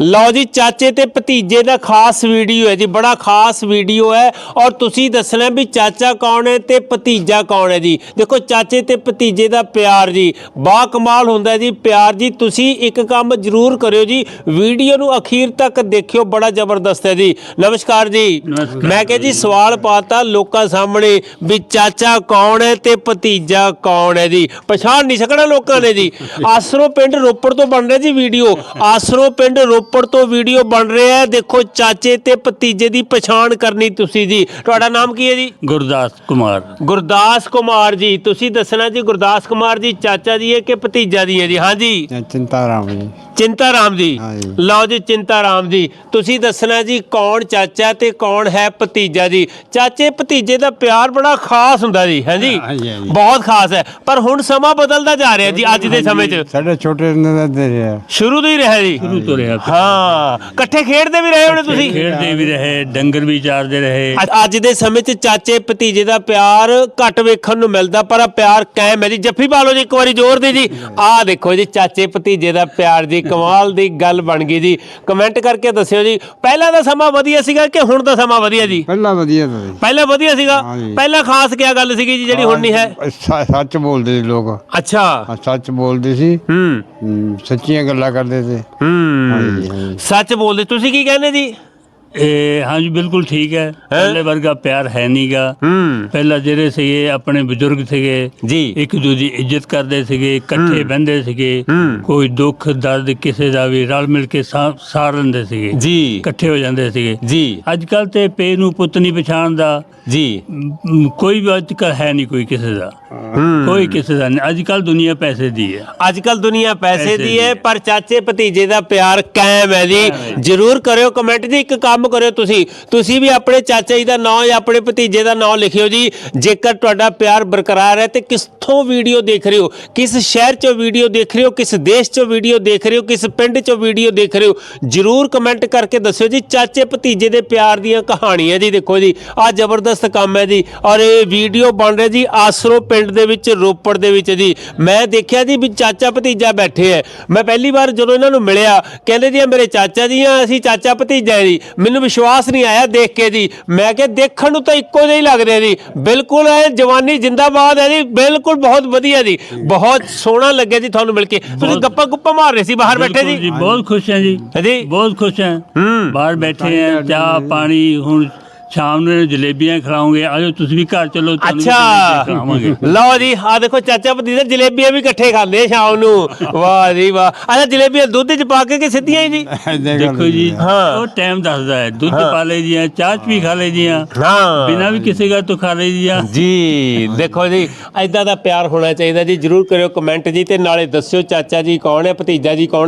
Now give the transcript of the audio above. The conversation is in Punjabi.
ਲਓ ਜੀ ਚਾਚੇ ਤੇ ਭਤੀਜੇ ਦਾ ਖਾਸ ਵੀਡੀਓ ਹੈ ਜੀ ਬੜਾ ਖਾਸ ਵੀਡੀਓ ਹੈ। ਔਰ ਤੁਸੀਂ ਦੱਸਣਾ ਵੀ ਚਾਚਾ ਕੌਣ ਹੈ ਤੇ ਭਤੀਜਾ ਕੌਣ ਹੈ ਜੀ। ਦੇਖੋ ਚਾਚੇ ਤੇ ਭਤੀਜੇ ਦਾ ਪਿਆਰ ਜੀ ਬਾ ਕਮਾਲ ਹੁੰਦਾ ਹੈ ਜੀ ਪਿਆਰ ਜੀ। ਤੁਸੀਂ ਇੱਕ ਕੰਮ ਜ਼ਰੂਰ ਕਰਿਓ ਜੀ ਵੀਡੀਓ ਨੂੰ ਅਖੀਰ ਤੱਕ ਦੇਖਿਓ ਬੜਾ ਜ਼ਬਰਦਸਤ ਹੈ ਜੀ। ਨਮਸਕਾਰ ਜੀ। ਮੈਂ ਕਿਹਾ ਜੀ ਸਵਾਲ ਪਾਤਾ ਲੋਕਾਂ ਸਾਹਮਣੇ ਵੀ ਚਾਚਾ ਕੌਣ ਹੈ ਤੇ ਭਤੀਜਾ ਕੌਣ ਹੈ ਜੀ। ਪਛਾਣ ਨਹੀਂ ਸਕਣਾ ਲੋਕਾਂ ਨੇ ਜੀ। ਆਸਰੋ ਪਿੰਡ ਰੋਪੜ ਤੋਂ ਬਣ ਰਿਹਾ ਜੀ ਵੀਡੀਓ। ਆਸਰੋ ਪਿੰਡ ਰੋਪੜ ਤੋਂ ਵੀਡੀਓ ਬਣ ਰਿਹਾ ਹੈ। ਦੇਖੋ ਚਾਚੇ ਤੇ ਭਤੀਜੇ ਦੀ ਪਛਾਣ ਕਰਨੀ ਤੁਸੀਂ ਜੀ। ਤੁਹਾਡਾ ਨਾਮ ਕੀ ਹੈ ਜੀ? ਗੁਰਦਾਸ ਕੁਮਾਰ। ਗੁਰਦਾਸ ਕੁਮਾਰ ਜੀ। ਤੁਸੀਂ ਦੱਸਣਾ ਜੀ ਗੁਰਦਾਸ ਕੁਮਾਰ ਜੀ ਚਾਚਾ ਜੀ ਹੈ ਕਿ ਭਤੀਜਾ ਜੀ ਹੈ ਜੀ? ਹਾਂਜੀ ਚਿੰਤਾ ਰਾਮ ਜੀ। ਚਿੰਤਾ ਰਾਮ ਜੀ। ਲਓ ਜੀ ਚਿੰਤਾ ਰਾਮ ਜੀ। ਤੁਸੀਂ ਦੱਸਣਾ ਜੀ ਕੌਣ ਚਾਚਾ ਤੇ ਕੌਣ ਹੈ ਭਤੀਜਾ ਜੀ? ਚਾਚੇ ਭਤੀਜੇ ਦਾ ਪਿਆਰ ਬੜਾ ਖਾਸ ਹੁੰਦਾ ਜੀ। ਹਾਂਜੀ, ਹਾਂਜੀ। ਬਹੁਤ ਖਾਸ ਹੈ। ਪਰ ਹੁਣ ਸਮਾਂ ਬਦਲਦਾ ਜਾ ਰਿਹਾ ਜੀ ਅੱਜ ਦੇ ਸਮੇਂ 'ਚ। ਸਾਡੇ ਛੋਟੇ ਹੁੰਦੇ ਦਾ ਦੇ ਰਿਹਾ। ਸ਼ੁਰੂ ਤੋਂ ਹੀ ਰਿਹਾ ਜੀ। ਸ਼ੁਰੂ ਤੋਂ ਰਿਹਾ। ਹਾਂ ਇਕੱਠੇ ਖੇਡਦੇ ਵੀ ਰਹੇ ਹੋਣੇ ਤੁਸੀਂ? ਖੇਡਦੇ ਵੀ ਰਹੇ ਡੰਗਰ ਵੀ ਚਾਰਦੇ ਰਹੇ। ਅੱਜ- ਅੱਜ ਦੇ ਸਮੇਂ 'ਚ ਚਾਚੇ ਭਤੀਜੇ ਦਾ ਪਿਆਰ ਘੱਟ ਵੇਖਣ ਨੂੰ ਮਿਲਦਾ ਪਰ ਆਹ ਪਿਆਰ ਕਾਇਮ ਹੈ ਜੀ। ਜੱਫੀ ਪਾ ਲਓ ਜੀ ਇੱਕ ਵਾਰੀ ਜ਼ੋਰ ਦੇ ਜੀ। ਆਹ ਦੇਖੋ ਜੀ ਚਾਚੇ ਭਤੀਜੇ ਦਾ ਪਿਆਰ ਜੀ ਕਮਾਲ ਦੀ ਗੱਲ ਬਣ ਗਈ ਜੀ। ਕਮੈਂਟ ਕਰਕੇ ਦੱਸਿਓ ਜੀ ਪਹਿਲਾਂ ਦਾ ਸਮਾਂ ਵਧੀਆ ਸੀਗਾ ਕਿ ਹੁਣ ਦਾ ਸਮਾਂ ਵਧੀਆ ਜੀ? ਪਹਿਲਾਂ ਵਧੀਆ ਤਾਂ ਸੀ ਪਹਿਲਾਂ ਵਧੀਆ ਸੀਗਾ। ਪਹਿਲਾਂ ਖਾਸ ਕੀ ਗੱਲ ਸੀਗੀ ਜੀ ਜਿਹੜੀ ਹੁਣ ਨਹੀਂ ਹੈ? ਸ- ਸੱਚ ਬੋਲਦੇ ਸੀ ਲੋਕ। ਅੱਛਾ। ਹਾਂ, ਸੱਚ ਬੋਲਦੇ ਸੀ। ਹੂੰ। ਹਮ, ਸੱਚੀਆਂ ਗੱਲਾਂ ਕਰਦੇ ਸੀ। ਹੂੰ। ਹਾਂਜੀ, ਸੱਚ ਬੋਲਦੇ ਤੁਸੀਂ ਕੀ ਕਹਿੰਦੇ ਜੀ? ਇਹ ਹਾਂਜੀ ਬਿਲਕੁਲ ਠੀਕ ਹੈ। ਪਹਿਲੇ ਵਰਗਾ ਪਿਆਰ ਹੈ ਨਹੀਂਗਾ ਹੂੰ। ਪਹਿਲਾਂ ਜਿਹੜੇ ਸੀਗੇ ਆਪਣੇ ਬਜ਼ੁਰਗ ਸੀਗੇ ਜੀ। ਇੱਕ ਦੂਜੇ ਦੀ ਇੱਜ਼ਤ ਕਰਦੇ ਸੀਗੇ ਇਕੱਠੇ ਬਹਿੰਦੇ ਸੀਗੇ। ਕੋਈ ਦੁੱਖ ਦਰਦ ਕਿਸੇ ਦਾ ਵੀ ਰਲ ਮਿਲ ਕੇ ਸਾਰ ਲੈਂਦੇ ਸੀਗੇ। ਜੀ। ਇਕੱਠੇ ਹੋ ਜਾਂਦੇ ਸੀਗੇ। ਜੀ। ਅੱਜ ਕੱਲ ਤੇ ਪੇ ਨੂੰ ਪੁੱਤ ਨਹੀਂ ਪਛਾਣਦਾ ਜੀ। ਕੋਈ ਵੀ ਅੱਜ ਕੱਲ ਹੈ ਨਹੀਂ ਕੋਈ ਕਿਸੇ ਦਾ। ਕੋਈ ਕਿਸੇ ਦਾ ਨਹੀਂ। ਅੱਜ ਕੱਲ ਦੁਨੀਆ ਪੈਸੇ ਦੀ ਹੈ। ਅੱਜ ਕੱਲ ਦੁਨੀਆ ਪੈਸੇ ਦੀ ਦੀ ਹੈ ਹੈ। ਪਰ ਚਾਚੇ ਭਤੀਜੇ ਦਾ ਪਿਆਰ ਕਾਇਮ ਹੈ ਜੀ। ਜਰੂਰ ਕਰਿਓ ਕਮੈਂਟ ਜੀ ਇੱਕ ਕੰਮ ਕਰਿਓ ਤੁਸੀਂ। ਤੁਸੀਂ ਵੀ ਆਪਣੇ ਚਾਚਾ ਜੀ ਦਾ ਨਾਮ ਜਾਂ ਆਪਣੇ ਭਤੀਜੇ ਦਾ ਨਾਮ ਲਿਖਿਓ ਜੀ। ਜੇਕਰ ਤੁਹਾਡਾ ਪਿਆਰ ਬਰਕਰਾਰ ਹੈ ਤੇ ਕਿੱਥੋਂ ਵੀਡੀਓ ਦੇਖ ਰਹੇ ਹੋ? ਕਿਸ ਸ਼ਹਿਰ 'ਚੋਂ ਵੀਡੀਓ ਦੇਖ ਰਹੇ ਹੋ? ਕਿਸ ਦੇਸ਼ 'ਚੋਂ ਵੀਡੀਓ ਦੇਖ ਰਹੇ ਹੋ? ਕਿਸ ਪਿੰਡ 'ਚੋਂ ਵੀਡੀਓ ਦੇਖ ਰਹੇ ਹੋ? ਜਰੂਰ ਕਮੈਂਟ ਕਰਕੇ ਦੱਸਿਓ ਜੀ। ਚਾਚੇ ਭਤੀਜੇ ਦੇ ਪਿਆਰ ਦੀਆਂ ਕਹਾਣੀਆਂ ਜੀ ਦੇਖੋ ਜੀ। ਆ ਜ਼ਬਰਦਸਤ ਕੰਮ ਹੈ ਜੀ। ਔਰ ਇਹ ਵੀਡੀਓ ਬਣ ਰਿਹਾ ਜੀ ਆਸਰੋ ਪਿੰਡ ਦੇ ਵਿੱਚ, ਰੋਪੜ ਦੇ ਵਿੱਚ ਜੀ। ਮੈਂ ਦੇਖਿਆ ਜੀ ਵੀ ਚਾਚਾ ਭਤੀਜਾ ਬੈਠੇ ਐ ਮੈਂ ਪਹਿਲੀ ਵਾਰ ਜਦੋਂ ਇਹਨਾਂ ਨੂੰ ਮਿਲਿਆ, ਕਹਿੰਦੇ ਜੀ ਇਹ ਮੇਰੇ ਚਾਚਾ ਜੀ ਆ, ਅਸੀਂ ਚਾਚਾ ਭਤੀਜਾ ਹੈ ਜੀ। ਮੈਨੂੰ ਵਿਸ਼ਵਾਸ ਨਹੀਂ ਆਇਆ ਦੇਖ ਕੇ ਜੀ। ਮੈਂ ਕਿਹਾ ਦੇਖਣ ਨੂੰ ਤਾਂ ਇੱਕੋ ਜਿਹੇ ਹੀ ਲੱਗਦੇ ਜੀ। ਬਿਲਕੁਲ ਇਹ ਜਵਾਨੀ ਜਿੰਦਾਬਾਦ ਹੈ ਜੀ। ਬਿਲਕੁਲ ਬਹੁਤ ਵਧੀਆ ਜੀ। ਬਹੁਤ ਸੋਹਣਾ ਲੱਗਿਆ ਜੀ ਤੁਹਾਨੂੰ ਮਿਲ ਕੇ। ਤੁਸੀਂ ਗੱਪਾਂ ਗੁੱਪਾਂ ਮਾਰ ਰਹੇ ਸੀ ਬਾਹਰ ਬੈਠੇ ਜੀ। ਬਹੁਤ ਖੁਸ਼ ਹਾਂ ਜੀ। ਜੀ। ਬਹੁਤ ਖੁਸ਼ ਹਾਂ। ਹੂੰ। ਬਾਹਰ ਬੈਠੇ ਆ ਚਾਹ ਪਾਣੀ ਹੁਣ ਸ਼ਾਮ ਨੂੰ ਜਲੇਬੀਆਂ ਖਿਲਾਉਂਗੇ ਆਜੋ ਤੁਸੀਂ ਵੀ ਘਰ ਚਲੋ ਤੁਹਾਨੂੰ ਵੀ ਜਲੇਬੀਆਂ ਅੱਛਾ ਲਓ ਜੀ ਆ ਦੇਖੋ ਚਾਚਾ ਭਤੀਜਾ ਜਲੇਬੀਆਂ ਵੀ ਇਕੱਠੇ ਖਾਂਦੇ ਆ ਸ਼ਾਮ ਨੂੰ। ਵਾਹ ਜੀ ਵਾਹ। ਅੱਛਾ ਜਲੇਬੀਆਂ ਦੁੱਧ 'ਚ ਪਾ ਕੇ ਕਿ ਸਿੱਧੀਆਂ ਹੀ ਜੀ ਦੇਖੋ ਜੀ ਹਾਂ। ਉਹ ਟਾਈਮ ਦੱਸਦਾ ਹੈ। ਦੁੱਧ ਪਾ ਲਈ ਦੀਆਂ ਚਾਹ 'ਚ ਵੀ ਖਾ ਲਈ ਦੀਆਂ। ਹਾਂ। ਬਿਨਾਂ ਵੀ ਕਿਸੇ ਗੱਲ ਤੋਂ ਖਾ ਲਈ ਦੀਆਂ। ਜੀ ਦੇਖੋ ਜੀ ਐਦਾਂ ਦਾ ਪਿਆਰ ਹੋਣਾ ਚਾਹੀਦਾ ਜੀ। ਜਰੂਰ ਕਰਿਓ ਕਮੈਂਟ ਜੀ ਤੇ ਨਾਲੇ ਦੱਸਿਓ ਚਾਚਾ ਜੀ ਕੌਣ ਹੈ ਭਤੀਜਾ ਜੀ ਕੌਣ